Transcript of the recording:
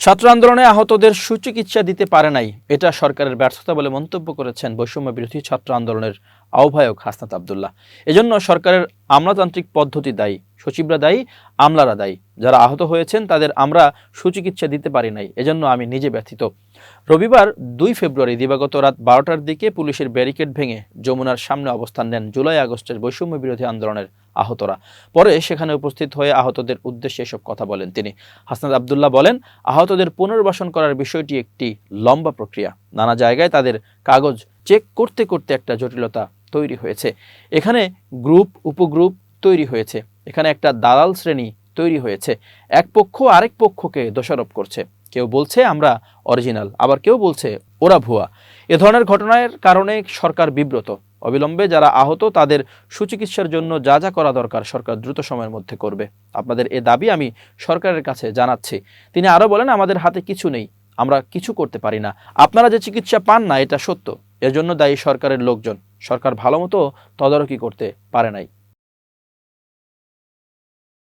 ছাত্র আন্দোলনে আহতদের সুচিকিৎসা দিতে পারে নাই। এটা সরকারের ব্যর্থতা বলে মন্তব্য করেছেন বৈষম্য বিরোধী ছাত্র আন্দোলনের আহ্বায়ক হাসনাত আবদুল্লাহ। এজন্য সরকারের আমলাতান্ত্রিক পদ্ধতি দায়ী। সচিবরা দায়ী, আমলারা দায়ী। যারা আহত হয়েছেন, তাদের আমরা সুচিকিৎসা দিতে পারি নাই। এজন্য আমি নিজে ব্যথিত। রবিবার দুই ফেব্রুয়ারি দিবাগত রাত বারোটার দিকে পুলিশের ব্যারিকেড ভেঙে যমুনার সামনে অবস্থান নেন জুলাই আগস্টের বৈষম্য বিরোধী আন্দোলনের আহতরা। পরে সেখানে উপস্থিত হয়ে আহতদের উদ্দেশ্যে এসব কথা বলেন তিনি। হাসনাত আবদুল্লাহ বলেন, আহতদের পুনর্বাসন করার বিষয়টি একটি লম্বা প্রক্রিয়া। নানা জায়গায় তাদের কাগজ চেক করতে করতে একটা জটিলতা তৈরি হয়েছে। এখানে গ্রুপ, উপগ্রুপ তৈরি হয়েছে। এখানে একটা দালাল শ্রেণি তৈরি হয়েছে। এক পক্ষ আরেক পক্ষকে দোষারোপ করছে। কেউ বলছে আমরা অরিজিনাল, আবার কেউ বলছে ওরা ভুয়া। এ ধরনের ঘটনার কারণে সরকার বিব্রত। অবিলম্বে যারা আহত, তাদের সুচিকিৎসার জন্য যা যা করা দরকার সরকার দ্রুত সময়ের মধ্যে করবে। আপনাদের এ দাবি আমি সরকারের কাছে জানাচ্ছি। তিনি আরও বলেন, আমাদের হাতে কিছু নেই। আমরা কিছু করতে পারি না। আপনারা যে চিকিৎসা পান না, এটা সত্য। এর জন্য দায়ী সরকারের লোকজন। সরকার ভালো মতো তদারকি করতে পারে নাই।